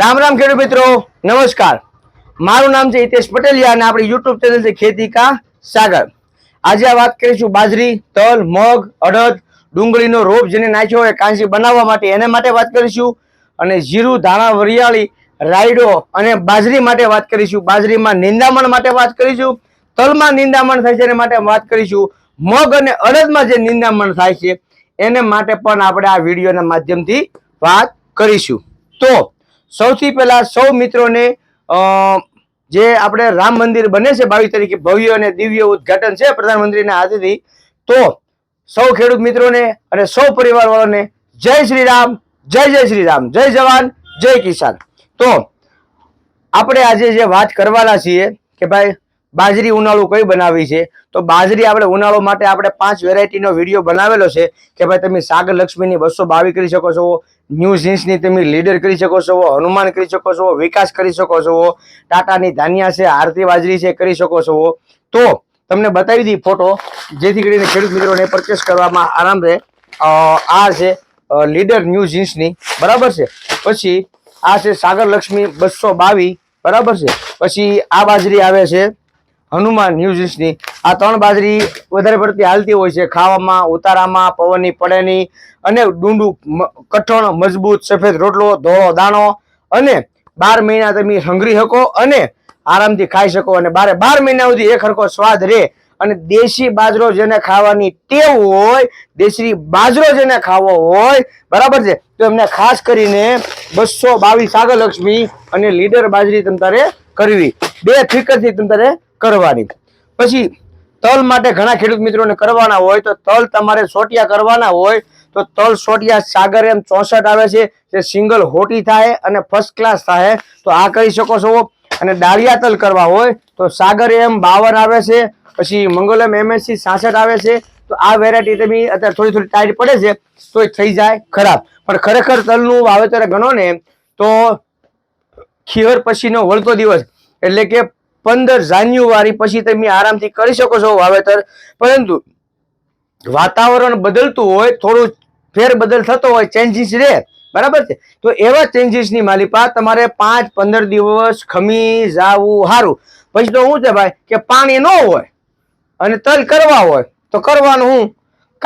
રામ રામ ખેડૂત મિત્રો, નમસ્કાર. મારું નામ છે હિતેશ પટેલિયા અને આપણી યુટ્યુબ ચેનલ છે ખેતી કા સાગર. આજે આ વાત કરીશું બાજરી, તલ, મગ, અડદ, ડુંગળીનો રોપ જેને નાખ્યો હોય કાંસી બનાવવા માટે. એને માટે વાત કરીશું અને જીરું, ધાણા, વરિયાળી, રાયડો અને બાજરી માટે વાત કરીશું. બાજરીમાં નિંદામણ માટે વાત કરીશું. તલમાં નિંદામણ થાય છે એને માટે વાત કરીશું. મગ અને અડદમાં જે નિંદામણ થાય છે એને માટે પણ આપણે આ વિડીયોના માધ્યમથી વાત કરીશું. તો સૌથી પહેલા સૌ મિત્રોને જે આપણે રામ મંદિર બને છે બાવીસ તારીખે ભવ્ય અને દિવ્ય ઉદઘાટન છે પ્રધાનમંત્રીના હાથેથી, તો સૌ ખેડૂત મિત્રોને અને સૌ પરિવાર વાળાને જય શ્રી રામ, જય જય શ્રી રામ, જય જવાન, જય કિસાન. તો આપણે આજે જે વાત કરવાના છીએ કે ભાઈ બાજરી ઉનાળુ કઈ બનાવી છે? તો બાજરી આપણે ઉનાળો માટે આપણે પાંચ વેરાયટીનો વીડિયો બનાવેલો છે કે ભાઈ તમે સાગર લક્ષ્મીની બસો બાવી કરી શકો છો, ન્યૂ જીન્સની તમે લીડર કરી શકો છો, હનુમાન કરી શકો છો, વિકાસ કરી શકો છો, ટાટાની ધાન્યા છે, આરતી બાજરી છે, કરી શકો છો. તો તમને બતાવી દી ફોટો, જેથી કરીને ખેડૂત મિત્રોને પરચેસ કરવામાં આરામ રહે. આ છે લીડર ન્યૂ જીન્સની. બરાબર છે? પછી આ છે સાગર લક્ષ્મી બસો બાવીસ બરાબર છે? પછી આ બાજરી આવે છે હનુમાન ન્યૂઝની આ ત્રણ બાજરી વધારે પડતી હાલતી હોય છે. ખાવામાં, ઉતારામાં, પવનની પડેની અને ડુંડું કઠણ, મજબૂત, સફેદ રોટલો, ધોળો દાણો અને બાર મહિના તમે સંઘરી શકો અને આરામથી ખાઈ શકો અને બારે, બાર મહિના સુધી એક હરખો સ્વાદ રહે. અને દેશી બાજરો જેને ખાવાની ટેવ હોય, દેશી બાજરો જેને ખાવો હોય, બરાબર છે? તો એમને ખાસ કરીને બસો બાવીસ સાગરલક્ષ્મી અને લીડર બાજરી તમ તારે કરવી. બે ફિકરથી તમ તારે કરવાની. પછી તલ માટે ઘણા ખેડૂત મિત્રોને કરવાના હોય તો તલ તમારે સોટિયા કરવાના હોય તો તલ સોટિયા સાગર એમ ચોસઠ આવે છે, જે સિંગલ હોટી થાય અને ફર્સ્ટ ક્લાસ થાય. તો આ કરી શકો છો. અને ડાળિયા તલ કરવા હોય તો સાગર એમ બાવન આવે છે, પછી મંગલમ એમએસસી સાસઠ આવે છે. તો આ વેરાયટી તમે અત્યારે થોડી થોડી ટાઈટ પડે છે તો એ થઈ જાય ખરાબ. પણ ખરેખર તલનું વાવેતર ગણો ને તો ખીવર પછીનો વળતો દિવસ. એટલે કે પંદર જાન્યુઆરી પછી તમે આરામથી કરી શકો છો વાવેતર. પરંતુ વાતાવરણ બદલતું હોય, થોડું ફેરબદલ થતો હોય ચેન્જીસ રહે. બરાબર છે? તો એવા ચેન્જીસની માલિપા તમારે પાંચ પંદર દિવસ ખમી જાવું સારું પછી તો શું છે ભાઈ, કે પાણી ન હોય અને તલ કરવા હોય, તો કરવાનું હું?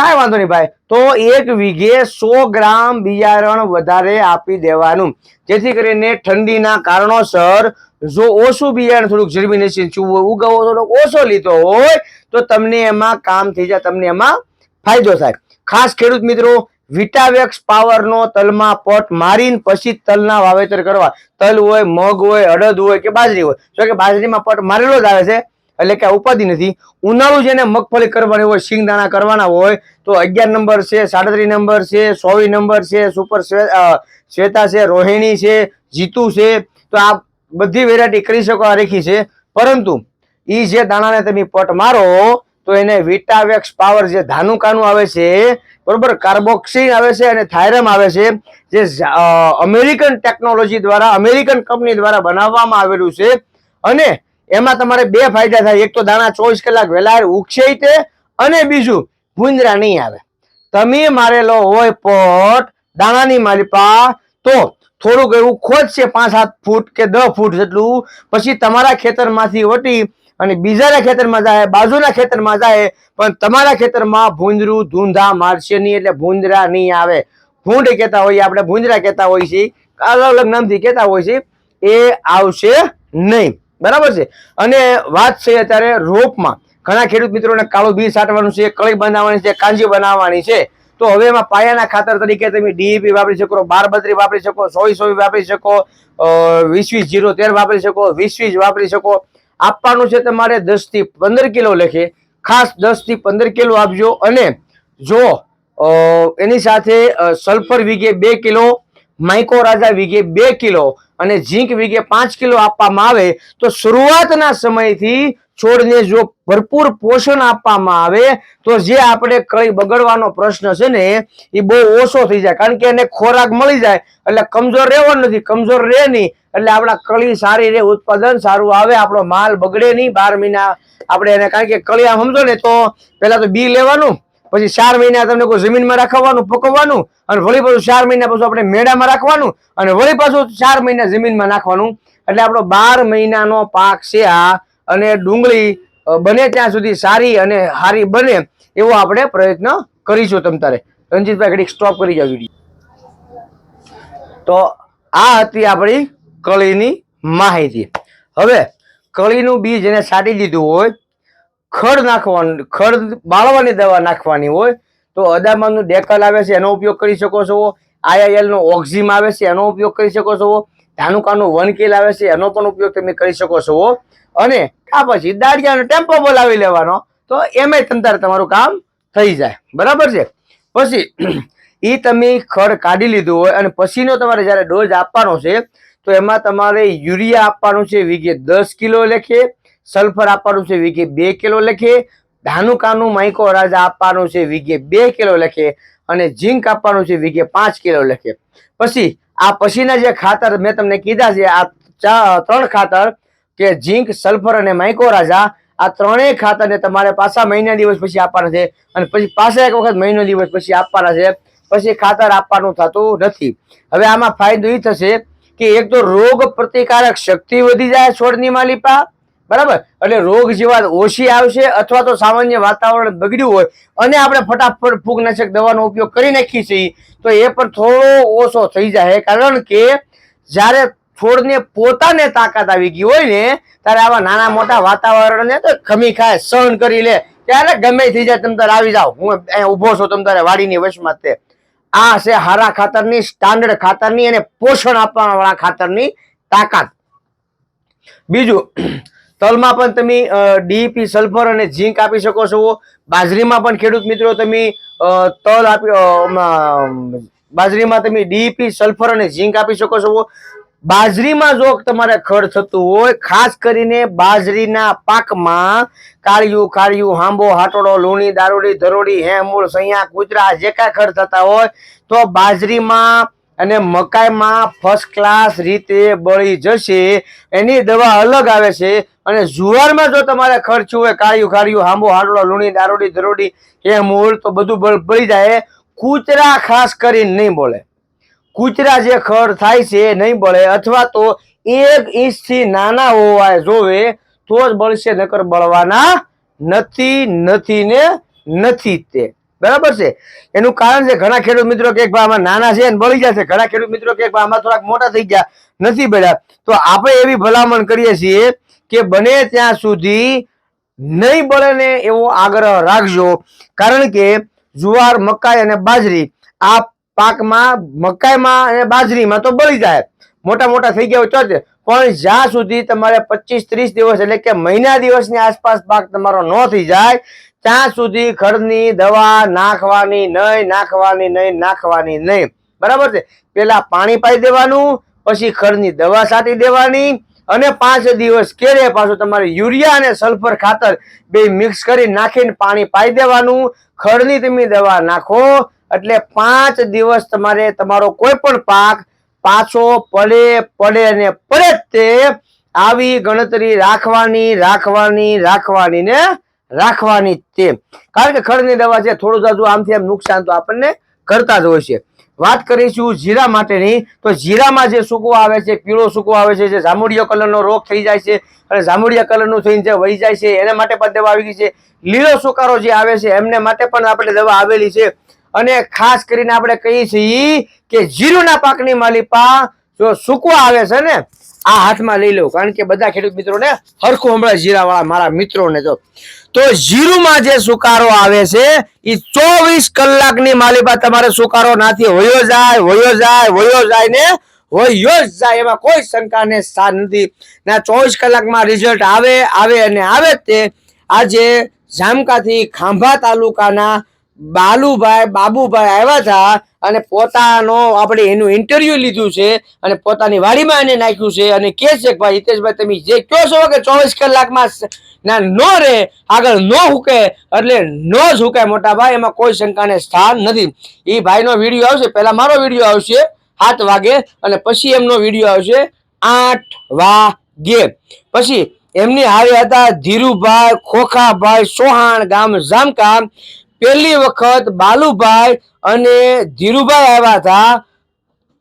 કાંઈ વાંધો નહીં ભાઈ. તો એક વીઘે સો ગ્રામ બિયારણ વધારે આપી દેવાનું. જેથી કરીને ઠંડીના કારણોસર જો ઓછું બિયારણ થોડુંક જર્મિનેશન ઉગાવો થોડોક ઓછો લીધો હોય, તો તમને એમાં કામ થઈ જાય, તમને એમાં ફાયદો થાય. ખાસ ખેડૂત મિત્રો, વિટાવેક્સ પાવરનો તલમાં પટ મારીને પછી તલના વાવેતર કરવા. તલ હોય, મગ હોય, અડદ હોય કે બાજરી હોય. જો કે બાજરીમાં પટ મારેલો જ આવે છે એટલે કે ઉપાધિ નથી. ઉનાળુ જેને મગફળી કરવાની હોય સિંગદાણા કરવાના હોય, તો અગિયાર નંબર છે, સાડત્રીસ નંબર છે સોવી નંબર છે, સુપર શ્વે- શ્વેતા છે, રોહિણી છે, જીતુ છે, તો આ બધી વેરાયટી કરી શકો, આ રેખી છે. પરંતુ એ જે દાણાને તમે પટ મારો, તો એને વિટાવેક્સ પાવર જે ધાનુકાનું આવે છે, બરોબર કાર્બોક્સિન આવે છે અને થાયરમ આવે છે, જે અમેરિકન ટેકનોલોજી દ્વારા અમેરિકન કંપની દ્વારા બનાવવામાં આવેલું છે. અને એમાં તમારે બે ફાયદા થાય. એક તો દાણા ચોવીસ કલાક વહેલા ઉગશે તે અને બીજું ભૂંદરા નહીં આવે. તમે મારેલો હોય પોટ દાણાની મારી પા, તો થોડુંક એવું ખોદશે, પાંચ સાત ફૂટ કે દસ ફૂટ જેટલું. પછી તમારા ખેતરમાંથી વટી અને બીજાના ખેતરમાં જાય, બાજુના ખેતરમાં જાય, પણ તમારા ખેતરમાં ભૂંદરું ધૂંધા મારશે નહીં એટલે ભૂંદરા નહીં આવે. ભૂંડ કહેતા હોઈએ આપણે, ભૂંદરા કહેતા હોઈએ છીએ. અલગ અલગ નામથી કહેતા હોય છે એ આવશે નહીં. બરાબર છે? અને વાત છે અત્યારે રોપમાં. ઘણા ખેડૂત મિત્રોને કાળું બી સાટવાનું છે, કળી બનાવવાની છે, કાંજી બનાવવાની છે. તો હવે એમાં પાયાના ખાતર તરીકે તમે ડીઈપી વાપરી શકો બાર બત્રી વાપરી શકો, સોય સોય વાપરી શકો વીસ વીસ જીરો તેર વાપરી શકો વીસ વીસ વાપરી શકો. આપવાનું છે તમારે દસથી પંદર કિલો લેખે. ખાસ દસથી પંદર કિલો આપજો અને જો એની સાથે સલ્ફર વીઘે બે કિલો, માઇકો રાજા વીઘે બે કિલો અને ઝીંક વીઘે પાંચ કિલો આપવામાં આવે તો શરૂઆતના સમયથી છોડને જો ભરપૂર પોષણ આપવામાં આવે તો જે આપણે કળી બગડવાનો પ્રશ્ન છે ને, એ બહુ ઓછો થઈ જાય. કારણ કે એને ખોરાક મળી જાય, એટલે કમજોર રહેવો નથી. કમજોર રહે નહીં, એટલે આપણા કળી સારી રહે, ઉત્પાદન સારું આવે, આપણો માલ બગડે નહીં. બાર મહિના આપણે એને, કારણ કે કળી આમ સમજો ને તો પેલા તો બી લેવાનું પછી ચાર મહિના તમને કોઈ જમીનમાં રાખવાનું, પકવવાનું, અને વળી પાછું ચાર મહિના પાછું આપણે મેળામાં રાખવાનું, અને વળી પાછું ચાર મહિના જમીનમાં નાખવાનું. એટલે આપણો બાર મહિનાનો પાક છે આ, અને ડુંગળી બને ત્યાં સુધી સારી અને સારી બને એવો આપણે પ્રયત્ન કરીશું તમ તારે. રણજીતભાઈ ઘડીક સ્ટોપ કરી જાવ વીડિયો તો આ હતી આપણી કળીની માહિતી. હવે કળીનું બીજ એને છાંટી દીધું હોય ખડ નાખવાનું, ખડ બાળવાની દવા નાખવાની હોય, તો અદામાનું ડેકલ આવે છે, એનો ઉપયોગ કરી શકો છો. આઈઆઈએલનો ઓક્ઝિમ આવે છે, એનો ઉપયોગ કરી શકો છો. ધાનુકાનું વન કિલ આવે છે, એનો પણ ઉપયોગ તમે કરી શકો છો. અને આ પછી દાળિયાનો ટેમ્પો બોલાવી લેવાનો, તો એમાંય તમતારે તમારું કામ થઈ જાય. બરાબર છે? પછી એ તમે ખડ કાઢી લીધું હોય અને પછીનો તમારે જ્યારે ડોઝ આપવાનો છે, તો એમાં તમારે યુરિયા આપવાનું છે, વીઘે દસ કિલો લેખે સલ્ફર આપવાનું છે વીઘે બે કિલો લખીએ. ધાનુકાનું માઇકો રાજા આપવાનું છે વીઘે બે કિલો લખીએ. અને ઝીંક આપવાનું છે વીઘે પાંચ કિલો લખીએ. પછી આ પછીના જે ખાતર મેં તમને કીધા છે, આ ત્રણ ખાતર કે ઝીંક, સલ્ફર અને માઇકો રાજા આ ત્રણેય ખાતરને તમારે પાછા મહિના દિવસ પછી આપવાના છે. અને પછી પાછા એક વખત મહિનો દિવસ પછી આપવાના છે. પછી ખાતર આપવાનું થતું નથી. હવે આમાં ફાયદો એ થશે કે એક તો રોગ પ્રતિકારક શક્તિ વધી જાય છોડની માલિપા બરાબર? એટલે રોગ જેવા ઓછી આવશે અથવા તો સામાન્ય વાતાવરણ બગડ્યું હોય અને આપણે ફટાફટ ફૂગનાશક દવાનો ઉપયોગ કરી નાખીએ છીએ, તો એ પણ થોડો ઓછો થઈ જાય. કારણ કે જ્યારે છોડને પોતાને તાકાત આવી ગઈ હોય ને, ત્યારે આવા નાના મોટા વાતાવરણને તો ખમી ખાય, સહન કરી લે. ત્યારે ગમે થઈ જાય, તમ તારે આવી જાઓ. હું અહીંયા ઊભો છું, તમ તારે વાડીની વશમાં તે. આ છે હારા ખાતરની, સ્ટાન્ડર્ડ ખાતરની અને પોષણ આપવા વાળા ખાતરની તાકાત. બીજું તલમાં પણ તમે ડીપી, સલ્ફર અને ઝીંક આપી શકો છો. બાજરીમાં પણ ખેડૂત મિત્રો તમે તલ આપી બાજરીમાં તમે ડીપી, સલ્ફર અને ઝીંક આપી શકો છો. બાજરીમાં જો તમારે ખડ થતું હોય, ખાસ કરીને બાજરીના પાકમાં કાળિયું કાળિયું હાંબો, હાટોડો, લૂણી, દારૂડી, ધરોડી, હેમૂળ સૈયા કૂતરા, જે કાંઈ ખડ થતા હોય, તો બાજરીમાં અને મકાઈમાં ફર્સ્ટ ક્લાસ રીતે બળી જશે. એની દવા અલગ આવે છે. અને જુવારમાં જો તમારે ખર્ચવું હોય, કાળિયું કાળિયું હાંબો હાટોડો લૂણી દારૂડી ધરોડી હેમૂળ તો બધું બળી જાય. કૂતરા ખાસ કરીને નહીં બોલે. કૂતરા જે ખડ થાય છે એ નહીં બળે અથવા તો એક ઇંચથી નાના હોવા જોવે, તો જ બળશે, નકર બળવાના નથી નથી ને નથી તે. બરાબર છે? એનું કારણ છે, ઘણા ખેડૂત મિત્રો કે આમાં નાના છે બળી જશે ઘણા ખેડૂત મિત્રો કે આમાં થોડાક મોટા થઈ ગયા, નથી બળ્યા. તો આપણે એવી ભલામણ કરીએ છીએ કે બને ત્યાં સુધી નહીં બળે ને એવો આગ્રહ રાખજો. કારણ કે જુવાર, મકાઈ અને બાજરી આ પાકમાં, મકાઈમાં અને બાજરીમાં તો બળી જાય. મોટા મોટા થઈ ગયા હોય તો પણ જ્યાં સુધી તમારે પચીસ, ત્રીસ દિવસ એટલે કે મહિના દિવસની આસપાસ પાક તમારો ન થઈ જાય, ત્યાં સુધી ખડની દવા નાખવાની નહીં નાખવાની નહીં નાખવાની નહીં. બરાબર છે? પેલા પાણી પાઈ દેવાનું, પછી ખડની દવા છાંટી દેવાની અને પાંચ દિવસ કેરે પાછું તમારે યુરિયા અને સલ્ફર ખાતર બે મિક્સ કરી નાખીને પાણી પાઈ દેવાનું. ખડની તમે દવા નાખો, એટલે પાંચ દિવસ તમારે તમારો કોઈ પણ પાક પાછો પડે પડે અને પડે તે આવી ગણતરી રાખવાની રાખવાની રાખવાની ને રાખવાની તે. કારણ કે ખડની દવા છે, થોડું જાજુ આમથી આમ નુકસાન તો આપણને કરતા જ હોય છે. વાત કરીશું જીરા માટેની. તો જીરામાં જે સૂકવો આવે છે, પીળો સૂકવો આવે છે, જે જાંબુડિયા કલરનો રોગ થઈ જાય છે અને જાંબુડિયા કલરનું થઈને જે વહી જાય છે, એને માટે પણ દવા આવી ગઈ છે. લીલો સુકારો જે આવે છે, એમને માટે પણ આપણે દવા આવેલી છે. અને ખાસ કરીને આપણે કહીએ છીએ કે જીરુના પાકની માલિપા જો સૂકવા આવે છે ને આ હાથમાં લઈ લઉં કારણ કે બધા ખેડૂત મિત્રોને હરખું હમણાં જીરાવાળા મારા મિત્રોને જો તો જીરુમાં જે સુકારો આવે છે એ ચોવીસ કલાકની માલિકા તમારે સુકારો નાથી વયો જાય વયો જાય વયો જાય ને વયો જ જાય. એમાં કોઈ શંકાને સ્થાન નથી. ના ચોવીસ કલાકમાં રિઝલ્ટ આવે આવે અને આવે તે. આજે જામકાથી ખાંભા તાલુકાના બાલુભાઈ, બાબુભાઈ આવ્યા હતા અને પોતાનો આપણે એનું ઇન્ટરવ્યુ લીધું છે અને પોતાની વાડીમાં એને નાખ્યું છે અને કે છે ભાઈ, હિતેશભાઈ, તમે જે કહો છો કે ચોવીસ કલાકમાં ન ના, નો રે આગળ નો હુકે, એટલે નો જ હુકાય મોટા ભાઈ, એમાં કોઈ શંકાને સ્થાન નથી. એ ભાઈનો વીડિયો આવશે, પહેલાં મારો વીડિયો આવશે સાત વાગે, અને પછી એમનો વીડિયો આવશે, આઠ વાગે. પછી એમની હારે હતા ધીરુભાઈ ખોખાભાઈ સોહાણ ગામ જામકા. પહેલી વખત બાલુભાઈ અને ધીરુભાઈ આવ્યા હતા.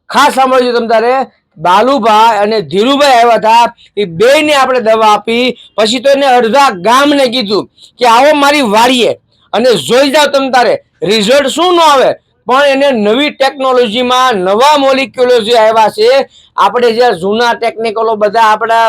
ખાસ સાંભળજો તમ તારે. બાલુભાઈ અને ધીરુભાઈ આવ્યા હતા. એ બે ને આપણે દવા આપી. પછી તો એને અડધા ગામને કીધું કે આવો મારી વાડીએ. અને જોઈ જાઓ તમ તારે. રિઝલ્ટ શું ન આવે? પણ એને નવી ટેકનોલોજીમાં નવા મોલિક્યુલો જે આવ્યા છે, આપણે જે જૂના ટેકનિકલો બધા આપણા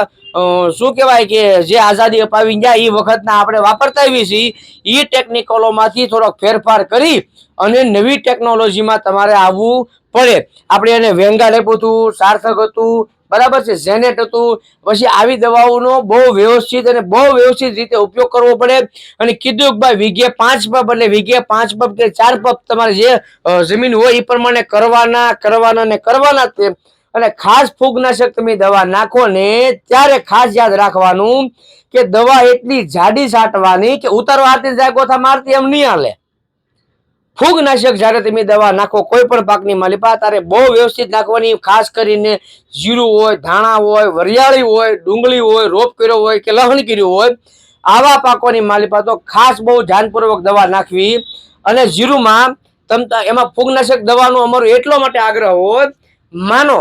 શું કહેવાય કે જે આઝાદી અપાવી ગયા એ વખતના આપણે વાપરતા આવીએ છીએ, એ ટેકનિકલોમાંથી થોડોક ફેરફાર કરી અને નવી ટેકનોલોજીમાં તમારે આવવું પડે. આપણે એને વેંગાલ આપ્યું હતું સાર્થક હતું બરાબર છે. ઝેનેટ હતું. પછી આવી દવાઓનો બહુ વ્યવસ્થિત અને બહુ વ્યવસ્થિત રીતે ઉપયોગ કરવો પડે. અને કીધું કે ભાઈ વીઘે પાંચ પપ એટલે વીઘે પાંચ પપ કે ચાર પપ તમારે જે જમીન હોય એ પ્રમાણે કરવાના કરવાના ને કરવાના તે. અને ખાસ ફૂગનાશક તમે દવા નાખો ને ત્યારે ખાસ યાદ રાખવાનું કે દવા એટલી જાડી છાંટવાની કે ઉતારવા હાથે જાય ગોથા મારતી એમ નહીં હાલે. ફૂગનાશક જ્યારે તમે દવા નાખો, કોઈ પણ પાકની માલિપા, ત્યારે બહુ વ્યવસ્થિત નાખવાની, ખાસ કરીને જીરું હોય, ધાણા હોય, વરિયાળી હોય, ડુંગળી હોય, રોપ કર્યો હોય કે લહણ કર્યું હોય, આવા પાકોની માલિપા તો ખાસ બહુ ધ્યાનપૂર્વક દવા નાખવી. અને જીરુમાં તમ એમાં ફૂગનાશક દવાનો અમારો એટલો માટે આગ્રહ હોય, માનો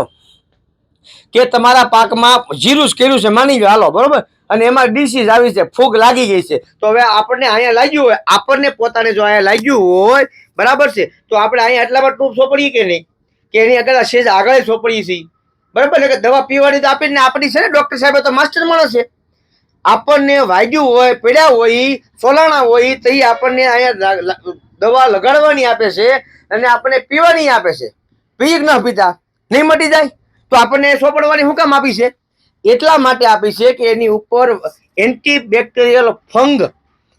કે તમારા પાકમાં જીરું જ કર્યું છે, માની ગયો હાલો, બરોબર? અને એમાં ડિસીઝ આવી છે, ફૂગ લાગી ગઈ છે. તો હવે આપણને અહીંયા લાગ્યું હોય, આપણને પોતાને જો અહીંયા લાગ્યું હોય, બરાબર છે? તો આપણે અહીંયા એટલામાં ટૂંક સોંપડીએ કે નહીં? કે એની આગળ સેજ આગળ સોંપડીએ છીએ. બરાબર? એટલે કે દવા પીવાની તો આપીને આપણી છે ને ડૉક્ટર સાહેબ તો માસ્ટર માણસ આપણને વાગ્યું હોય, પીડ્યા હોય, સોલાણા હોય, તો એ આપણને અહીંયા દવા લગાડવાની આપે છે અને આપણને પીવાની આપે છે. પી ન પીતા, નહીં મટી જાય. તો આપણને સોંપડવાની હું કામ આપી છે? એટલા માટે આપી છે કે એની ઉપર એન્ટીબેક્ટેરિયલ ફંગ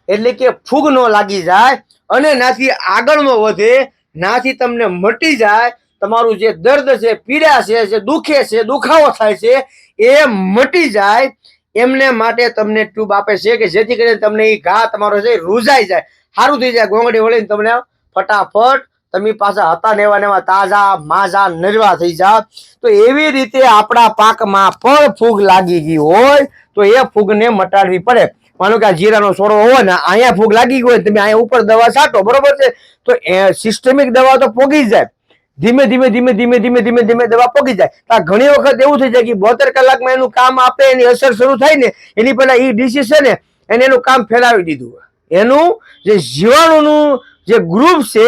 એટલે કે ફૂગ ન લાગી જાય અને નાથી આગળ ન વધે, નાથી તમને મટી જાય, તમારું જે દર્દ છે, પીડા છે, જે દુખે છે, દુખાવો થાય છે, એ મટી જાય. એમને માટે તમને ટ્યુબ આપે છે કે જેથી કરીને તમને એ ઘા તમારો છે રૂઝાઈ જાય. સારું થઈ જાય ગોંગડી વળીને તમને ફટાફટ તમે પાછા હતા ને એવા ને તાજા, માજા, નરવા થઈ જા. તો એવી રીતે આપણા પાકમાં પણ ફૂગ લાગી ગઈ હોય, તો એ ફૂગને મટાડવી પડે. માનો કે આ જીરાનો છોડવો હોય ને, અહીંયા ફૂગ લાગી ગઈ હોય તમે અહીંયા ઉપર દવા છાંટો, બરોબર છે? તો સિસ્ટમિક દવા તો પોગી જાય. ધીમે ધીમે ધીમે ધીમે ધીમે ધીમે ધીમે દવા પોગી જાય. ઘણી વખત એવું થઈ જાય કે બોતેર કલાકમાં એનું કામ આપે, એની અસર શરૂ થાય ને, એની પહેલા એ ડિસીઝ છે ને એને એનું કામ ફેલાવી દીધું એનું જે જીવાણુનું જે ગ્રુપ છે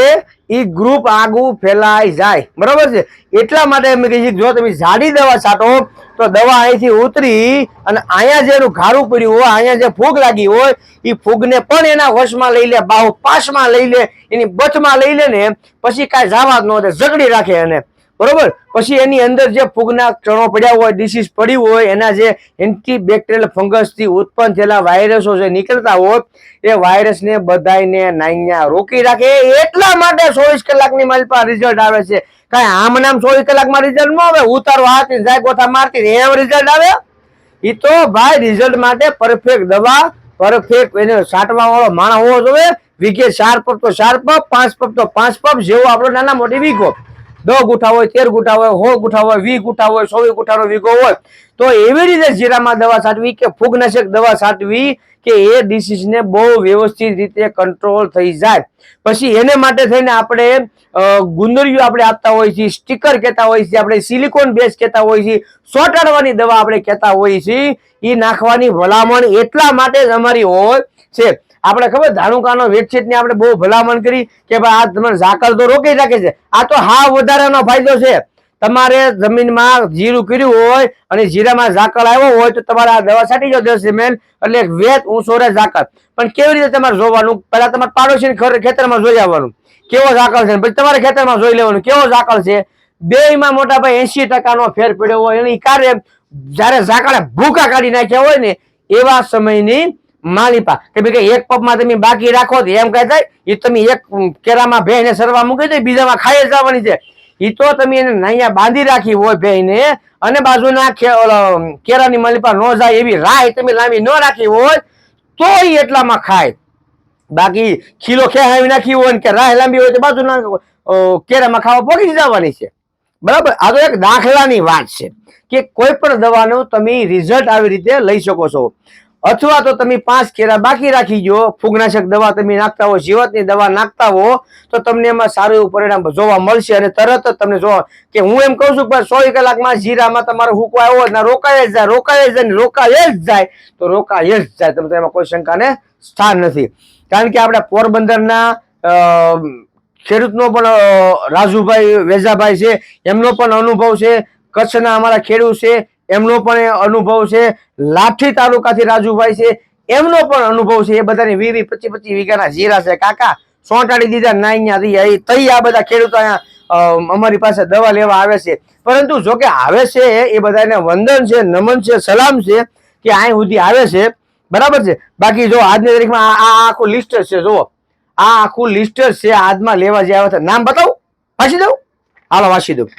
એ ગ્રુપ આગું ફેલાઈ જાય. બરોબર છે? એટલા માટે અમે કહીએ જો તમે જાડી દવા છાંટો, તો દવા અહીંથી ઉતરી અને અહીંયા જેનું ઘારું પડ્યું હોય, અહીંયા જે ફૂગ લાગી હોય એ ફૂગને પણ એના વશમાં લઈ લે, બાહુ પાસમાં લઈ લે, એની બથમાં લઈ લે ને, પછી કાંઈ જવા જ ન દે, ઝઘડી રાખે એને. બરોબર? પછી એની અંદર જે ફૂગના ચણો પડ્યા હોય ડિસીઝ પડી હોય, એના જે એન્ટીબેક્ટેરિયલ ફંગસથી ઉત્પન્ન થયેલા વાયરસો જે નીકળતા હોય એ વાયરસને બધાને નાઈયા રોકી રાખે. એટલા માટે ચોવીસ કલાકની મારી પાસે રિઝલ્ટ આવે છે. કાંઈ આમ નામ ચોવીસ કલાકમાં રિઝલ્ટ ન આવે? ઉતારો હાથી જાય, ગોથા મારતી એમ રિઝલ્ટ આવે? એ તો ભાઈ રિઝલ્ટ માટે પરફેક્ટ દવા પરફેક્ટ એને વાળો માણસ હોવો જોઈએ. વીઘે ચાર પપ તો ચાર પપ પાંચ પપ તો પાંચ પપ જેવો આપણો નાના મોટી વીઘો. દસ ગુઠા હોય, તેર ગુઠા હોય સો ગુઠા હોય, વી ગુઠા હોય, સોવી ગુઠાનો વીઘો હોય, તો એવી રીતે જીરામાં દવા છાંટવી કે ફૂગનાશક દવા છાંટવી કે એ ડિસીઝને બહુ વ્યવસ્થિત રીતે કંટ્રોલ થઈ જાય. પછી એને માટે થઈને આપણે ગુંદરીઓ આપણે આપતા હોઈએ છીએ સ્ટીકર કહેતા હોઈએ છીએ, આપણે સિલિકોન બેઝ કહેતા હોઈએ છીએ, સોટાડવાની દવા આપણે કહેતા હોઈએ છીએ એ નાખવાની ભલામણ એટલા માટે જ અમારી હોય છે. આપણે ખબર ધાણુકાનો વેડછેટની આપણે બહુ ભલામણ કરી કે ભાઈ આ તમારે ઝાકળ તો રોકી રાખે છે. આ તો હા વધારાનો ફાયદો છે. તમારે જમીનમાં જીરું કર્યું હોય અને જીરામાં ઝાકળ આવ્યો હોય તો તમારે આ દવા છાંટી જાવ દસ ml એટલે વેત રહે ઝાકળ. પણ કેવી રીતે તમારે જોવાનું? પહેલા તમારે પાડોશી ખેતરમાં જોઈ આવવાનું. કેવો ઝાકળ છે? પછી તમારે ખેતરમાં જોઈ લેવાનું કેવો ઝાકળ છે? બેયમાં મોટા ભાઈ એસી ટકાનો ફેર પડ્યો હોય એની કાર્ય જ્યારે ઝાકળે ભૂકા કાઢી નાખ્યા હોય ને એવા સમયની માલિપા. કે ભાઈ એક પગમાં તમે બાકી રાખો તો એમ કહે થાય એ તમે એક કેરામાં ભેંને સરવા મૂકી દો બીજામાં ખાઈ જવાની છે. એ તો તમે એને નાયા બાંધી રાખી હોય ભેને, અને બાજુના કેરાની માલિપા ન જાય એવી રાહ તમે લાંબી ન રાખી હોય તો એ એટલામાં ખાય. બાકી ખીલો ખેહાવી નાખી હોય કે રાહ લાંબી હોય તો બાજુના કેરામાં ખાવા પોગી જવાની છે. બરાબર? આ તો એક દાખલાની વાત છે. કે કોઈ પણ દવાનું તમે રિઝલ્ટ આવી રીતે લઈ શકો છો. અથવા તો તમે પાંચ કેરા બાકી રાખી જો ફૂગનાશક દવા તમે નાખતા હો, જીવતની દવા નાખતા હો, તો તમને એમાં સારું એવું પરિણામ જોવા મળશે અને તરત જ તમને જોવા કે હું એમ કહું છું કે સો કલાકમાં જીરામાં તમારો હુકવો આવ્યો ના રોકાય જ જાય, રોકાય જ જાય રોકાય જ જાય, તો રોકાય જ જાય. તમને એમાં કોઈ શંકાને સ્થાન નથી. કારણ કે આપણે પોરબંદરના ખેડૂતનો પણ રાજુભાઈ વેજાભાઈ છે, એમનો પણ અનુભવ છે, કચ્છના અમારા ખેડૂત છે એમનો પણ અનુભવ છે. લાઠી તાલુકાથી રાજુભાઈ છે. એમનો પણ અનુભવ છે. એ બધાની વી વી પચીસ પચીસ વીઘાના જીરા છે. કાકા, સોંટાડી દીધા, ના અહીંયા થી તઈ આ બધા ખેડૂતો અહીંયા અમારી પાસે દવા લેવા આવે છે. પરંતુ જો કે આવે છે, એ બધાને વંદન છે, નમન છે, સલામ છે કે અહીં સુધી આવે છે. બરાબર છે? બાકી જો આજની તારીખમાં આ આખું લિસ્ટ છે, જુઓ. આ આખું લિસ્ટ છે, આજમાં લેવા જે આવ્યા નામ બતાવું? વાંચી દઉં? હાલો, વાંચી દઉં.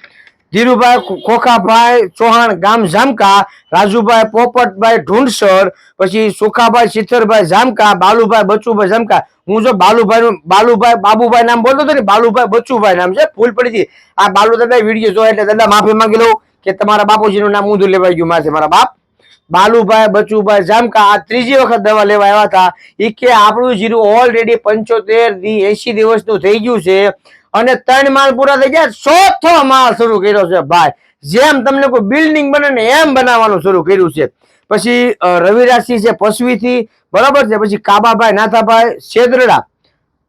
ધીરુભાઈ ખોખાભાઈ ચૌહાણ ગામ જામકા, રાજુભાઈ પોપટભાઈ ઢુંડસર, પછી સુખાભાઈ સિત્તરભાઈ જામકા, બાલુભાઈ બચુભાઈ જામકા. હું જો બાલુભાઈ બાલુભાઈ બાબુભાઈ નામ બોલતો હતો ને, બાલુભાઈ બચુભાઈ નામ છે, ભૂલ પડી આ બાલુ દાદા વીડિયો જોયા એટલે દાદા માફી માંગી લઉં કે તમારા બાપુજીનું નામ ઊંધું લેવાઈ ગયું મારે, મારા બાપ. બાલુભાઈ બચુભાઈ જામકા, આ ત્રીજી વખત દવા લેવા આવ્યા હતા. એ કે આપણું જીરું ઓલરેડી પંચોતેરથી એસી દિવસનું થઈ ગયું છે. અને ત્રણ માળ પૂરા થઈ ગયા ચોથો માળ શરૂ કર્યો છે ભાઈ. જેમ તમને કોઈ બિલ્ડિંગ બને ને એમ બનાવવાનું શરૂ કર્યું છે. પછી રવિરાજસિંહ છે પસવીથી બરોબર છે? પછી કાબાભાઈ, નાથાભાઈ શેદરડા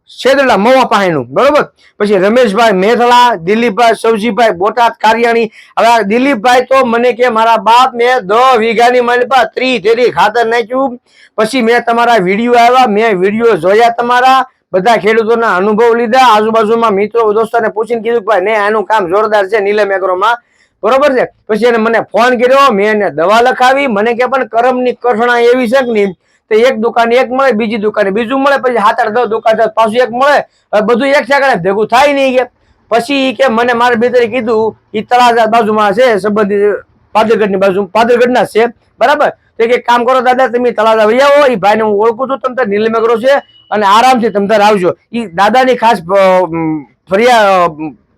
શેદરડા મવા પાણીનું બરોબર? પછી રમેશભાઈ, મેથલા, દિલીપભાઈ, સવજીભાઈ, બોટાદ, કારિયાણી. હવે દિલીપભાઈ તો મને કે મારા બાપ મેં દસ વીઘાની મારી પાસે ત્રી તેરી ખાતર નાખ્યું. પછી મેં તમારા વીડિયો આવ્યા, મેં વીડિયો જોયા તમારા. બધા ખેડૂતોના અનુભવ લીધા. આજુબાજુમાં મિત્રો, દોસ્તોને પૂછીને કીધું કે ભાઈ ને આનું કામ જોરદાર છે નીલમ એગ્રોમાં. બરોબર છે? પછી એને મને ફોન કર્યો, મેં એને દવા લખાવી. મને કે પણ કરમની કઠણા એવી છે કે નહીં? તો એક દુકાને એક મળે, બીજી દુકાને બીજું મળે, પછી હાથ દસ દુકાન પાછું એક મળે. બધું એક છે ભેગું થાય નહીં કે. પછી કે મને મારા ભીતરે કીધું એ તળાજા બાજુમાં છે, સંબંધિત પાદરગઢની બાજુ, પાદરગઢના છે. બરાબર? તો કે કામ કરો દાદા, તમે તળાજા વૈયા આવો. એ ભાઈને હું ઓળખું છું, તમે નીલમેગરો છે. અને આરામથી તમે તાર આવજો. એ દાદાની ખાસ ફરિયા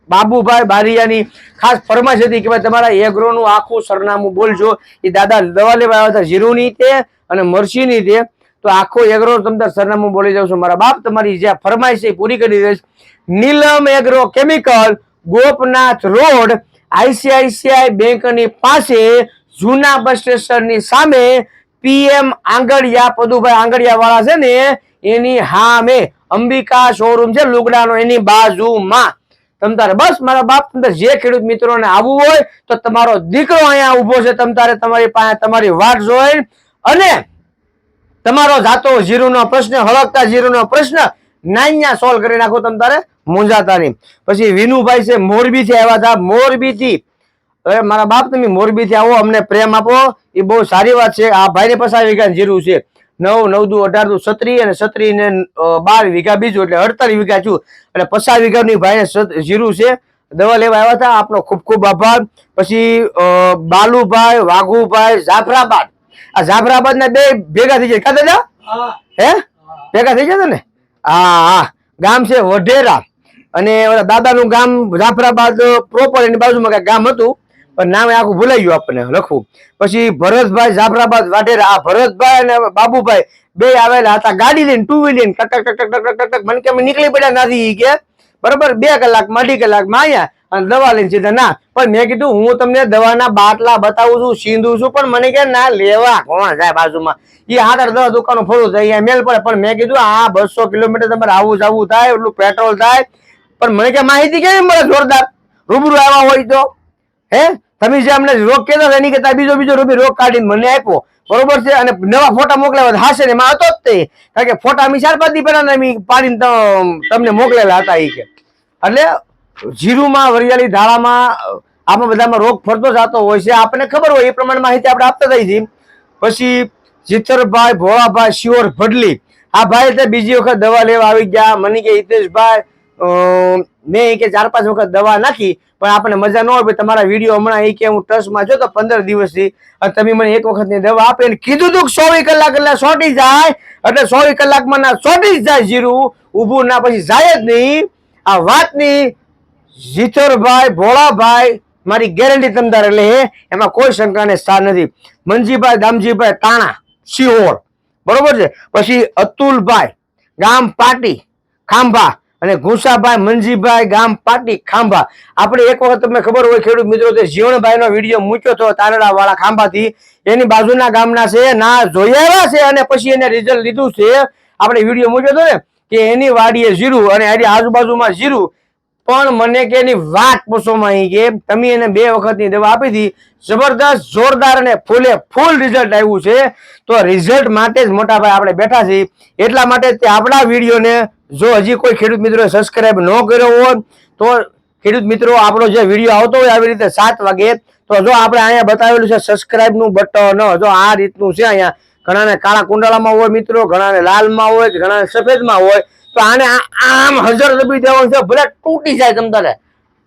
બાબુભાઈ બારિયાની ખાસ ફરમાશ હતી કે ભાઈ તમારા એગ્રોનું આખું સરનામું બોલજો. એ દાદા દવા લેવા આવ્યા હતા જીરુની તે અને મરસીની તે. તો આખો એગ્રો તમે સરનામું બોલી જાવ છો મારા બાપ તમારી જે ફરમાઈશ છે એ પૂરી કરી દઈશ. Neelam agro chemical, Gopnath road, ICICI બેંકની પાસે જૂના બસ સ્ટેશનની સામે પીએમ આંગડિયા પદુભાઈ આંગડિયા વાળા છે ને એની હામે અંબિકા શોરૂમ છે લુગડાનો એની બાજુમાં. તમ તારે બસ મારા બાપ તમતારે જે ખેડૂત મિત્રોને આવવું હોય તો તમારો દીકરો અહીંયા ઊભો છે, તમ તારે તમારી પાસે તમારી વાટ જોઈ અને તમારો જાતો જીરુનો પ્રશ્ન હળકતા જીરુનો પ્રશ્ન નાન્યા સોલ્વ કરી નાખો તમ તારે મૂંઝાતા નહીં પછી વિનુભાઈ છે મોરબીથી આવ્યા હતા, મોરબીથી. અરે મારા બાપ તમે મોરબીથી આવો, અમને પ્રેમ આપો. એ બહુ સારી વાત છે. આ ભાઈને પસાર ગયા જીરું છે. નવ નવ દુ અઢાર દુ સત્રી અને સત્રી ને બાર વીઘા બીજું એટલે અડતાલીસ વીઘા છું. એટલે પચાસ વીઘાની ભાઈ જીરું છે. દવા લેવા આવ્યા હતા. આપનો ખૂબ ખૂબ આભાર. પછી બાલુભાઈ વાઘુભાઈ જાફરાબાદ. આ જાફરાબાદ ના બે ભેગા થઈ જાય કા દાદા હે. ભેગા થઈ જતા ને હા હા. ગામ છે વઢેરા. અને દાદાનું ગામ જાફરાબાદ પ્રોપર એની બાજુમાં કઈ ગામ હતું. પણ નામ આખું ભૂલાઈ ગયું આપણને લખવું પછી ભરતભાઈ જાફરાબાદ વાઢેરા, આ ભરતભાઈ અને બાબુભાઈ બે આવેલા હતા, ગાડી લઈને ટુ વ્હીલર ટક ટક ટક ટક ટક ટક, મને કે અમે નીકળી પડ્યા નથી કે. બરાબર? બે કલાક, અઢી કલાકમાં આવ્યા અને દવા લઈને સીધા, ના, પણ મેં કીધું, હું તમને દવાના બાટલા બતાવું છું, સીંધું છું, પણ મને કે ના, લેવા. કોણ જાય બાજુમાં? એ આગળ દવા દુકાનો થાય અહીંયા મેલ પડે. પણ મેં કીધું, આ બસો કિલોમીટર તમારે આવું જવું થાય એટલું પેટ્રોલ થાય. પણ મને કે માહિતી કેવી મળે જોરદાર? રૂબરૂ આવ્યા હોય તો. હે? તમે જે અમને રોગ કહેતા હતા, એની કરતા બીજો બીજો રૂબી રોગ કાઢીને મને આપ્યો. બરોબર છે? અને નવા ફોટા મોકલાવ્યા હશે ને એમાં હતો જ તે. કારણ કે ફોટા અમે ચાર પહેલા અમે પાડીને તમને મોકલેલા હતા એ કે. એટલે જીરુમાં, વરિયાળી ધાળામાં, આમાં બધામાં રોગ ફરતો જતો હોય છે. આપણને ખબર હોય, એ પ્રમાણે માહિતી આપણે આપતા થઈ છીએ. પછી જીતરભાઈ, ભોળાભાઈ, શિયોર ભડલી. આ ભાઈ તે બીજી વખત દવા લેવા આવી ગયા. મને કે હિતેશભાઈ મેં ઈ કે ચાર પાંચ વખત દવા નાખી, પણ આપણને મજા ન હોય તમારા વીડિયો હમણાં એ કે હું ટ્રસ્ટમાં જો તો પંદર દિવસથી તમે મને એક વખતની દવા આપે કીધું તું ચોવીસ કલાક એટલે સોટી જાય, એટલે ચોવીસ કલાકમાં ના સોટી જાય જીરું. ઊભું ના, પછી જાય જ નહીં. આ વાતની જીતરભાઈ, ભોળાભાઈ, મારી ગેરંટી તમદાર એટલે એમાં કોઈ શંકાને સ્થાન નથી. મનજીભાઈ દામજીભાઈ, તાણા, સિહોર. બરોબર છે? પછી અતુલભાઈ, ગામ પાટી, ખાંભા અને ઘુસાભાઈ, મંજીભાઈ, ગામ પાટી, ખાંભા. આપણે એક વખત તમને ખબર હોય ખેડૂત મિત્રો, તે જીવણભાઈ નો વીડિયો મૂક્યો હતો તારડા વાળા ખાંભાથી. એની બાજુના ગામના છે, ના જોયા છે અને પછી એને રિઝલ્ટ લીધું છે. આપણે વીડિયો મૂક્યો હતો ને, કે એની વાડીએ જીરું અને એની આજુબાજુમાં જીરું. પણ મને કે એની વાત પૂછવામાં આવી કે તમે એને બે વખતની દવા આપી હતી. જબરદસ્ત, જોરદાર અને ફૂલે ફૂલ રિઝલ્ટ આવ્યું છે. તો રિઝલ્ટ માટે જ મોટાભાઈ આપણે બેઠા છીએ. એટલા માટે તે આપણા વિડીયોને જો હજી કોઈ ખેડૂત મિત્રોએ સબસ્ક્રાઈબ ન કર્યો હોય, તો ખેડૂત મિત્રો, આપણો જે વીડિયો આવતો હોય આવી રીતે સાત વાગે, તો જો આપણે અહીંયા બતાવેલું છે સબસ્ક્રાઈબનું બટન જો આ રીતનું છે અહીંયા. ઘણાને કાળા કુંડાળામાં હોય મિત્રો, ઘણાને લાલમાં હોય કે ઘણાને સફેદમાં હોય, તો આને આમ હજર દબી દેવાનું છે, ભલે તૂટી જાય તમ તારે.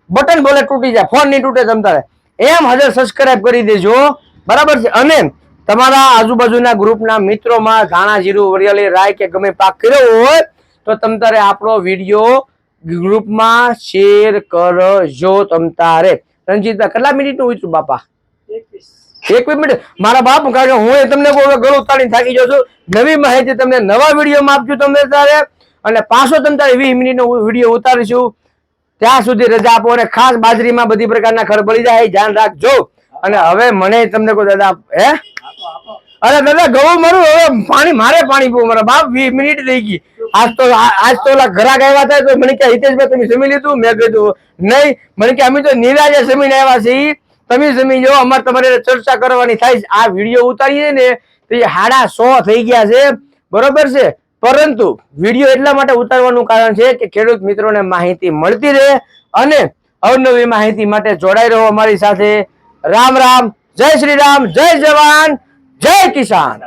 બટન ભલે તૂટી જાય, ફોન નહીં તૂટે તમતારે એમ હજર સબસ્ક્રાઈબ કરી દેજો, બરાબર છે? અને તમારા આજુબાજુના ગ્રુપના મિત્રોમાં ધાણા જીરું, વરિયાળી રાય કે ગમે પાક કર્યો હોય તો તમ તારે આપણો વીડિયો ગ્રુપમાં શેર કરજો તમ તારે. રણજીતભાઈ, કેટલા મિનિટનું ઉતર્યું બાપા? એકવીસ મિનિટ. મારા બાપ કારણ કે હું તમને ગળું તાળીને થાકી જાઉં છું. નવી માહિતી તમને નવા વિડીયોમાં આપજો તમને તારે. અને પાછો તમે તારે વીસ મિનિટનો વીડિયો ઉતારીશું. ત્યાં સુધી રજા આપો અને ખાસ બાજરીમાં બધી પ્રકારના ખરબળી જાય, ધ્યાન રાખજો. અને હવે મને તમને કોઈ દાદા, હે? અરે દાદા ગવું મારું, હવે પાણી, મારે પાણી પીવું, મારા બાપ વીસ મિનિટ થઈ ગઈ. આજ તો આજ તો ઓલા ઘરા ગયા થાય તો મને કે હિતેશભાઈ, તમે જમી લીધું? મેં કીધું, નહીં. મને કે અમે તો નિરાજે જમીને આવ્યા છીએ. તમે જમી જાઓ અમારે તમારે ચર્ચા કરવાની થાય. આ વીડિયો ઉતારીએ ને, તો એ હાડા સો થઈ ગયા છે. બરોબર છે? પરંતુ વીડિયો એટલા માટે ઉતારવાનું કારણ છે કે ખેડૂત મિત્રોને માહિતી મળતી રહે અને અવનવી માહિતી માટે જોડાઈ રહો અમારી સાથે. રામ રામ, જય શ્રી રામ, જય જવાન. જય કિસાન.